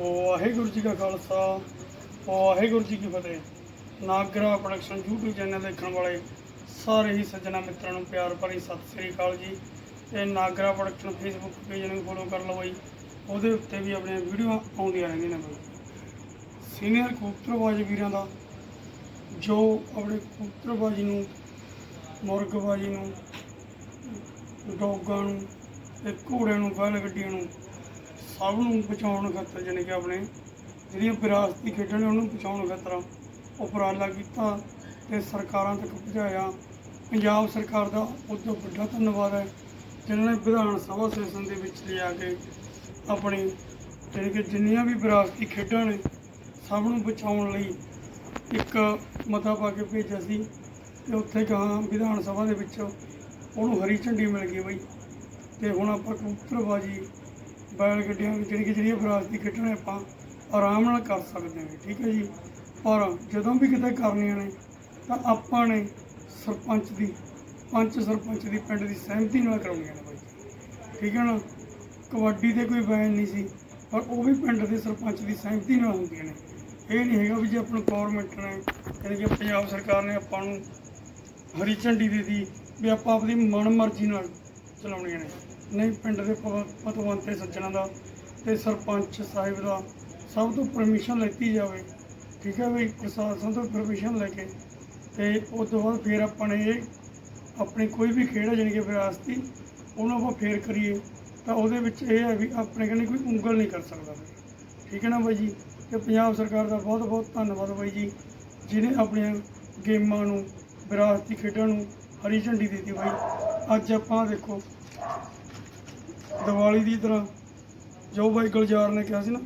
ਵਾਹਿਗੁਰੂ ਜੀ ਕਾ ਖਾਲਸਾ, ਵਾਹਿਗੁਰੂ ਜੀ ਕੀ ਫਤਿਹ। Nagra production YouTube channel ਦੇਖਣ ਵਾਲੇ ਸਾਰੇ ਹੀ ਸੱਜਣਾ ਮਿੱਤਰਾਂ ਨੂੰ ਪਿਆਰ ਭਰੀ ਸਤਿ ਸ੍ਰੀ ਅਕਾਲ ਜੀ। ਤੇ ਨਾਗਰਾ ਪ੍ਰੋਡਕਸ਼ਨ ਫੇਸਬੁੱਕ ਪੇਜ ਨੂੰ ਫੋਲੋ ਕਰ ਲਓ ਬਾਈ। ਉਹਦੇ ਉੱਤੇ ਵੀ ਆਪਣੀਆਂ ਵੀਡੀਓ ਆਉਂਦੀਆਂ ਰਹਿੰਦੀਆਂ ਨੇ ਸੀਨੀਅਰ ਕਬੂਤਰਬਾਜ਼ ਵੀਰਾਂ ਦਾ, ਜੋ ਆਪਣੇ ਕਬੂਤਰਬਾਜ਼ੀ ਨੂੰ, ਮੁਰਗਬਾਜ਼ੀ ਨੂੰ, ਡੋਗਾਂ ਨੂੰ, ਤੇ ਘੋੜਿਆਂ ਨੂੰ, ਬੈਲ ਗੱਡੀਆਂ ਨੂੰ ਸਭ ਨੂੰ ਬਚਾਉਣ ਖਾਤਰ, ਜਾਣੀ ਕਿ ਆਪਣੇ ਜਿਹੜੀਆਂ ਵਿਰਾਸਤੀ ਖੇਡਾਂ ਨੇ ਉਹਨੂੰ ਬਚਾਉਣ ਖਾਤਰ ਉਪਰਾਲਾ ਕੀਤਾ ਤੇ ਸਰਕਾਰਾਂ ਤੱਕ ਪਹੁੰਚਾਇਆ। ਪੰਜਾਬ ਸਰਕਾਰ ਦਾ ਉਹ ਤੋਂ ਵੱਡਾ ਧੰਨਵਾਦ ਹੈ, ਜਿਨ੍ਹਾਂ ਨੇ ਵਿਧਾਨ ਸਭਾ ਸੈਸ਼ਨ ਦੇ ਵਿੱਚ ਲਿਆ ਕੇ ਆਪਣੀ, ਜਾਣੀ ਕਿ ਜਿੰਨੀਆਂ ਵੀ ਵਿਰਾਸਤੀ ਖੇਡਾਂ ਨੇ, ਸਭ ਨੂੰ ਬਚਾਉਣ ਲਈ ਇੱਕ ਮਤਾ ਪਾ ਕੇ ਭੇਜਿਆ ਸੀ ਤੇ ਉੱਥੇ ਗਾਂ ਵਿਧਾਨ ਸਭਾ ਦੇ ਵਿੱਚ ਉਹਨੂੰ ਹਰੀ ਝੰਡੀ ਮਿਲ ਗਈ ਬਈ। ਤੇ ਹੁਣ ਆਪਾਂ ਕਬੂਤਰਬਾਜੀ ਬੈਲ ਗੱਡੀਆਂ ਜਿਹੜੀ ਕਿ ਜਿਹੜੀਆਂ ਵਿਰਾਸਤੀ ਖੇਡਾਂ ਆਪਾਂ ਆਰਾਮ ਨਾਲ ਕਰ ਸਕਦੇ ਹਾਂ, ਠੀਕ ਹੈ ਜੀ। ਪਰ ਜਦੋਂ ਵੀ ਕਿਤੇ ਕਰਨੀਆਂ ਨੇ, ਤਾਂ ਆਪਾਂ ਨੇ ਸਰਪੰਚ ਦੀ, ਪੰਚ ਸਰਪੰਚ ਦੀ, ਪਿੰਡ ਦੀ ਸਹਿਮਤੀ ਨਾਲ ਕਰਾਉਣੀਆਂ ਨੇ ਬਾਈ। ਠੀਕ ਹੈ ਨਾ? ਕਬੱਡੀ ਤੇ ਕੋਈ ਬੈਨ ਨਹੀਂ ਸੀ, ਪਰ ਉਹ ਵੀ ਪਿੰਡ ਦੇ ਸਰਪੰਚ ਦੀ ਸਹਿਮਤੀ ਨਾਲ ਹੁੰਦੀਆਂ ਨੇ। ਇਹ ਨਹੀਂ ਹੈਗਾ ਵੀ ਜੇ ਆਪਣੀ ਗਵਰਨਮੈਂਟ ਨੇ, ਯਾਨੀ ਕਿ ਪੰਜਾਬ ਸਰਕਾਰ ਨੇ ਆਪਾਂ ਨੂੰ ਹਰੀ ਝੰਡੀ ਦੇ ਦੀ ਵੀ ਆਪਾਂ ਆਪਣੀ ਮਨ ਮਰਜ਼ੀ ਨਾਲ ਚਲਾਉਣੀਆਂ ਨੇ। ਨਹੀਂ, ਪਿੰਡ ਦੇ ਪ- ਪਤਵੰਤੇ ਸੱਜਣਾ ਦਾ ਤੇ ਸਰਪੰਚ ਸਾਹਿਬ ਦਾ ਸਭ ਤੋਂ ਪਰਮਿਸ਼ਨ ਲੈਤੀ ਜਾਵੇ। ਠੀਕ ਹੈ ਵੀ ਪ੍ਰਸ਼ਾਸਨ ਤੋਂ ਪਰਮਿਸ਼ਨ ਲੈ ਕੇ ਤੇ ਉਸ ਤੋਂ ਬਾਅਦ ਫਿਰ ਆਪਾਂ ਨੇ ਇਹ ਆਪਣੀ ਕੋਈ ਵੀ ਖੇਡ ਹੈ ਜਾਣੀ ਕਿ ਵਿਰਾਸਤੀ ਉਹਨੂੰ ਆਪਾਂ ਫੇਰ ਕਰੀਏ, ਤਾਂ ਉਹਦੇ ਵਿੱਚ ਇਹ ਹੈ ਵੀ ਆਪਣੇ ਕਹਿੰਦੇ ਕੋਈ ਉਂਗਲ ਨਹੀਂ ਕਰ ਸਕਦਾ। ਠੀਕ ਹੈ ਨਾ ਬਾਈ ਜੀ? ਤੇ ਪੰਜਾਬ ਸਰਕਾਰ ਦਾ ਬਹੁਤ ਬਹੁਤ ਧੰਨਵਾਦ ਬਾਈ ਜੀ, ਜਿਹਨੇ ਆਪਣੀਆਂ ਗੇਮਾਂ ਨੂੰ, ਵਿਰਾਸਤੀ ਖੇਡਾਂ ਨੂੰ ਹਰੀ ਝੰਡੀ ਦਿੱਤੀ ਬਾਈ। ਅੱਜ ਆਪਾਂ ਦੇਖੋ ਦੀਵਾਲੀ ਦੀ ਤਰ੍ਹਾਂ, ਜੋ ਬਾਈ ਗੁਲਜ਼ਾਰ ਨੇ ਕਿਹਾ ਸੀ ਨਾ,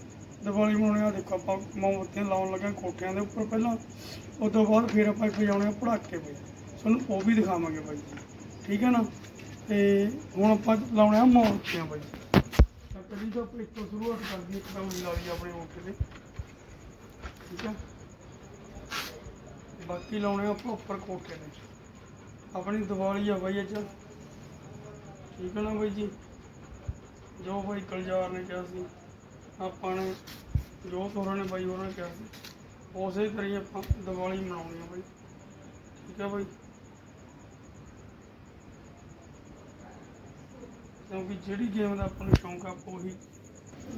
ਦੀਵਾਲੀ ਮਨਾਉਣੇ ਆ ਦੇਖੋ ਆਪਾਂ ਮੋਮਬੱਤੀਆਂ ਲਾਉਣ ਲੱਗੇ ਕੋਠਿਆਂ ਦੇ ਉੱਪਰ ਪਹਿਲਾਂ ਉਸ ਤੋਂ ਬਾਅਦ ਫਿਰ ਆਪਾਂ ਵਜਾਉਣੇ ਆ ਪੜਾਕੇ ਬਾਈ। ਤੁਹਾਨੂੰ ਉਹ ਵੀ ਦਿਖਾਵਾਂਗੇ ਬਾਈ ਠੀਕ ਹੈ ਨਾ? ਤੇ ਹੁਣ ਆਪਾਂ ਲਾਉਣੇ ਆ ਮੋਮਬੱਤੀਆਂ ਬਾਈ। ਤਾਂ ਕਦੀ ਤਾਂ ਆਪਾਂ ਇੱਕੋ ਸ਼ੁਰੂਆਤ ਕਰਦੀ ਇੱਕਦਮ ਲਾ ਲਈ ਆਪਣੇ ਕੋਠੇ ਤੇ। ਠੀਕ ਹੈ? ਬਾਕੀ ਲਾਉਣੇ ਆ ਆਪਾਂ ਉੱਪਰ ਕੋਠੇ ਤੇ। ਆਪਣੀ ਦੀਵਾਲੀ ਆ ਬਾਈ ਅੱਜ। ਠੀਕ ਹੈ ਨਾ ਬਾਈ ਜੀ? ਜੋ ਭਾਈ ਕਲਜਾਰ ਨੇ ਕਿਹਾ ਸੀ, ਆਪਾਂ ਨੇ, ਜੋ ਹੋਰਾਂ ਨੇ ਬਾਈ ਹੋਰਾਂ ਨੇ ਕਿਹਾ ਸੀ, ਉਸੇ ਤਰ੍ਹਾਂ ਆਪਾਂ ਦੀਵਾਲੀ ਮਨਾਉਣੀ ਆ ਬਾਈ। ਠੀਕ ਹੈ ਬਾਈ। ਕਿਉਂਕਿ ਜਿਹੜੀ ਗੇਮ ਦਾ ਆਪਾਂ ਨੂੰ ਸ਼ੌਂਕ ਆ, ਆਪਾਂ ਉਹੀ,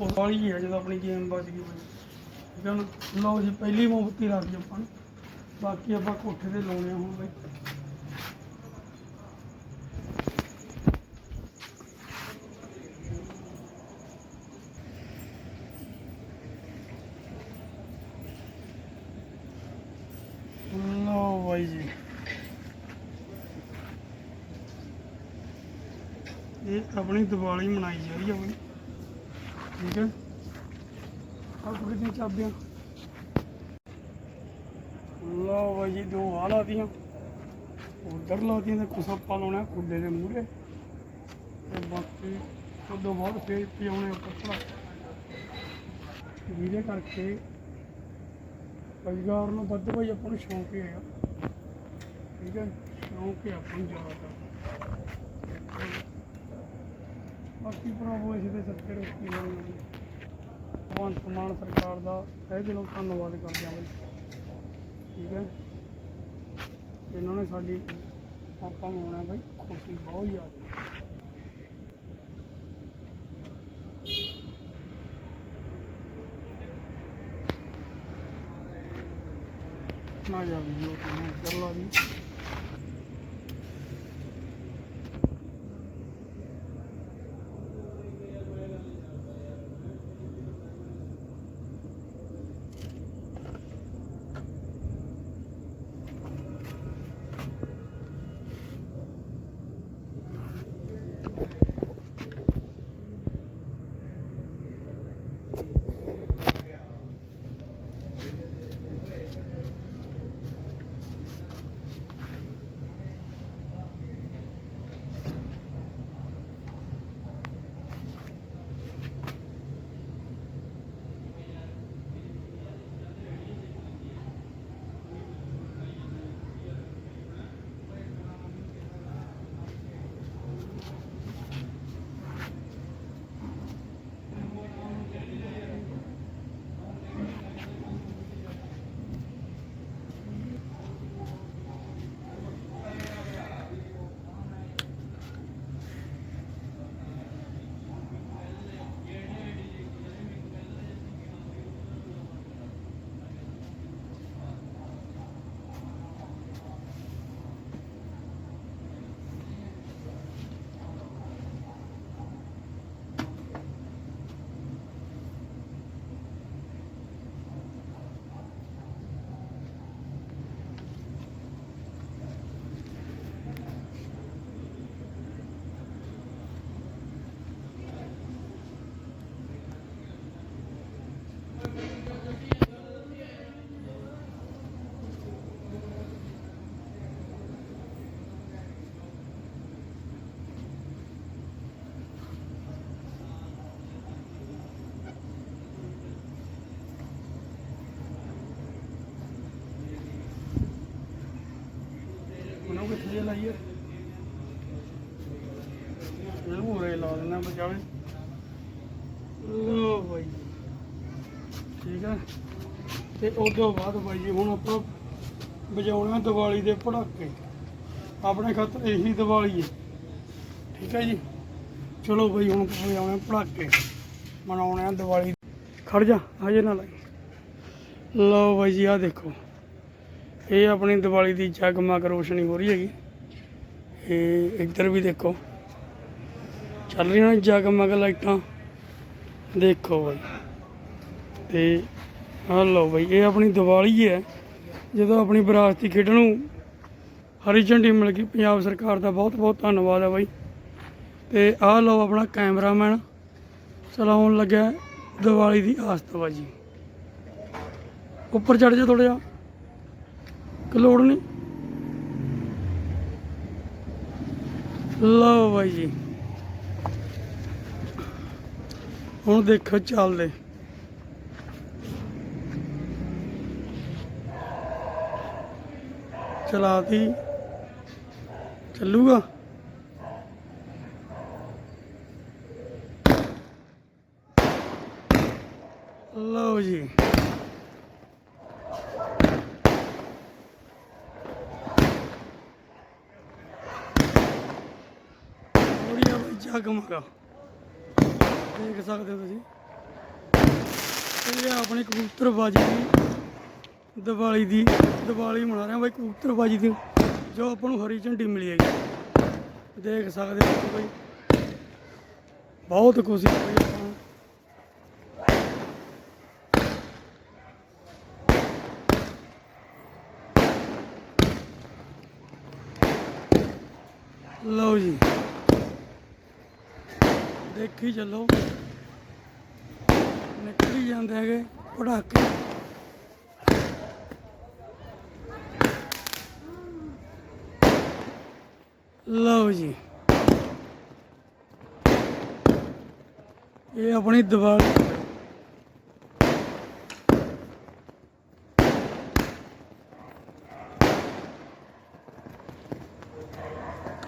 ਉਹ ਵਾਲੀ ਹੈ ਜਦੋਂ ਆਪਣੀ ਗੇਮ ਬਚ ਗਈ ਬਾਈ। ਠੀਕ ਹੈ ਨਾ? ਲਓ ਜੀ, ਪਹਿਲੀ ਮੋਮਬੱਤੀ ਲਾ ਦਿੱਤੀ ਆਪਾਂ ਨੇ। ਬਾਕੀ ਆਪਾਂ ਕੋਠੇ ਤੇ ਲਾਉਣੇ ਆ ਹੁਣ ਬਾਈ ਲਓ ਬਾਈ ਜੀ ਇਹ ਆਪਣੀ ਦੀਵਾਲੀ ਮਨਾਈ ਜਾ ਰਹੀ ਹੈ ਬਾਈ। ਠੀਕ ਹੈ? ਆਹ ਕਿਹਦੀਆਂ ਚਾਬੀਆਂ। ਲਓ ਬਾਈ ਦੋ ਆਹ ਲਾਤੀਆਂ ਉਧਰ ਲਾਤੀਆਂ ਤੇ ਕੁਛ ਲਾਉਣਾ ਖੁੱਡੇ ਦੇ ਮੂਹਰੇ। ਤੇ ਬਾਕੀ ਉਦੋਂ ਬਾਅਦ ਫੇਰ ਪਿਆਉਣੇ ਉੱਪਰ ਜਿਹਦੇ ਕਰਕੇ ਰੁਜ਼ਗਾਰ ਨੂੰ ਵੱਧ ਭਾਈ ਆਪਾਂ ਨੂੰ ਸ਼ੌਂਕ ਹੀ ਹੈਗਾ ਠੀਕ ਹੈ? ਸ਼ੌਂਕ ਹੀ ਆਪਾਂ ਨੂੰ ਜ਼ਿਆਦਾ। ਬਾਕੀ ਭਰਾਵੋ ਇਸ ਦੇ ਸੱਚੇ ਰੋਕੀ ਹੋਣੀ ਭਗਵੰਤ ਮਾਨ ਸਰਕਾਰ ਦਾ ਇਹ ਦਿਲੋਂ ਧੰਨਵਾਦ ਕਰਦੇ ਹਾਂ ਬਈ। ਠੀਕ ਹੈ। ਇਹਨਾਂ ਨੇ ਸਾਡੀ ਆਪਾਂ ਨੂੰ ਆਉਣਾ ਬਈ, ਖੁਸ਼ੀ ਬਹੁਤ ਜ਼ਿਆਦਾ। ਨਾ ਜਾ ਵੀ ਕਰ ਲਾ ਵੀ ਜੇ ਲਾਈਏ। ਇਹਨੂੰ ਉਰੇ ਲਾ ਦੇਣਾ ਬਚਾਵੇ ਲੋ ਬਾਈ। ਠੀਕ ਹੈ ਤੇ ਉਸ ਬਾਅਦ ਬਾਈ ਜੀ, ਹੁਣ ਆਪਾਂ ਵਜਾਉਣਾ ਦੀਵਾਲੀ ਦੇ ਪੜਾਕੇ ਆਪਣੇ ਖਾਤਰ ਇਹੀ ਦੀਵਾਲੀ ਹੈ ਠੀਕ ਹੈ ਜੀ? ਚਲੋ ਬਈ, ਹੁਣ ਵਜਾਉਣੇ ਪੜਾਕੇ ਮਨਾਉਣੇ ਆ ਦੀਵਾਲੀ। ਖੜ ਜਾ ਹਜੇ ਨਾ ਲਾਈ ਲਓ ਬਾਈ ਜੀ ਆ ਦੇਖੋ। ਇਹ ਆਪਣੀ ਦੀਵਾਲੀ ਦੀ ਜਗਮਗ ਰੋਸ਼ਨੀ ਹੋ ਰਹੀ ਹੈਗੀ। ਇਹ ਇੱਧਰ ਵੀ ਦੇਖੋ। ਚੱਲ ਰਹੀਆਂ ਨੇ ਜਗਮਗ ਲਾਈਟਾਂ। ਦੇਖੋ ਬਾਈ। ਤੇ ਆ ਲਓ ਬਾਈ, ਇਹ ਆਪਣੀ ਦੀਵਾਲੀ ਹੈ ਜਦੋਂ ਆਪਣੀ ਵਿਰਾਸਤੀ ਖੇਡ ਨੂੰ ਹਰੀ ਝੰਡੀ ਮਿਲ ਗਈ, ਪੰਜਾਬ ਸਰਕਾਰ ਦਾ ਬਹੁਤ ਬਹੁਤ ਧੰਨਵਾਦ ਹੈ ਬਾਈ। ਤੇ ਆ ਲਓ ਆਪਣਾ ਕੈਮਰਾਮੈਨ। ਚਲਾਉਣ ਲੱਗਾ ਦੀਵਾਲੀ ਦੀ ਆਸਤਬਾਜੀ ਉੱਪਰ ਚੜ ਜਾ ਥੋੜਾ ਜਿਹਾ। ਕਿ ਲੋੜ ਨਹੀਂ। ਲਓ ਬਾਈ ਜੀ। ਹੁਣ ਦੇਖੋ ਚੱਲਦੇ। ਚਲਾਤੀ। ਚੱਲੂਗਾ? ਲਓ ਜੀ। ਬੜੀਆ ਬਈ ਦੇਖ ਸਕਦੇ ਹੋ ਤੁਸੀਂ। ਇਹ ਆਪਣੀ ਕਬੂਤਰਬਾਜੀ ਦੀ, ਦੀਵਾਲੀ ਦੀ, ਦੀਵਾਲੀ ਮਨਾ ਰਹੇ ਹਾਂ ਬਾਈ ਕਬੂਤਰਬਾਜੀ ਦੀ, ਜੋ ਆਪਾਂ ਨੂੰ ਹਰੀ ਝੰਡੀ ਮਿਲੀ ਹੈਗੀ। ਦੇਖ ਸਕਦੇ ਹੋ ਬਾਈ। ਬਹੁਤ ਖੁਸ਼ੀ ਹੋਈ ਆਪਾਂ ਲਓ ਜੀ। ਦੇਖੀ ਚੱਲੋ। ਨਿਕਲੀ ਜਾਂਦੇ ਹੈਗੇ ਪੜਾਕੇ ਲਓ ਜੀ। ਇਹ ਆਪਣੀ ਦੀਵਾਲੀ।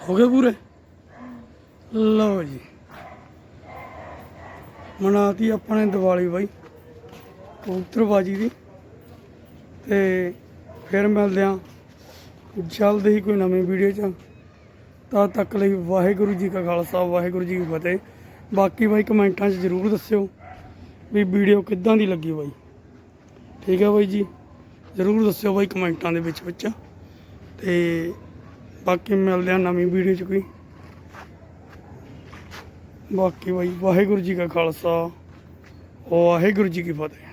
ਹੋ ਗਏ ਪੂਰੇ? ਲਓ ਜੀ। ਮਨਾਤੀ ਆਪਣੇ ਦੀਵਾਲੀ ਬਾਈ, ਕਬੂਤਰਬਾਜੀ ਦੀ। ਤੇ ਫਿਰ ਮਿਲਦੇ ਆ ਜਲਦ ਹੀ ਕੋਈ ਨਵੀਂ ਵੀਡੀਓ 'ਚ। ਤਦ ਤੱਕ ਲਈ ਵਾਹਿਗੁਰੂ ਜੀ ਕਾ ਖਾਲਸਾ, ਵਾਹਿਗੁਰੂ ਜੀ ਕੀ ਫਤਿਹ। ਬਾਕੀ ਬਾਈ ਕਮੈਂਟਾਂ 'ਚ ਜ਼ਰੂਰ ਦੱਸਿਓ ਵੀ ਵੀਡੀਓ ਕਿੱਦਾਂ ਦੀ ਲੱਗੀ ਬਾਈ। ਠੀਕ ਹੈ ਬਾਈ ਜੀ, ਜ਼ਰੂਰ ਦੱਸਿਓ ਬਾਈ ਕਮੈਂਟਾਂ ਦੇ ਵਿੱਚ ਵਿੱਚ। ਤੇ ਬਾਕੀ ਮਿਲਦੇ ਆ ਨਵੀਂ ਵੀਡੀਓ 'ਚ ਕੋਈ। ਬਾਕੀ ਬਾਈ ਵਾਹਿਗੁਰੂ ਜੀ ਕਾ ਖਾਲਸਾ ਵਾਹਿਗੁਰੂ ਜੀ ਕੀ ਫਤਿਹ।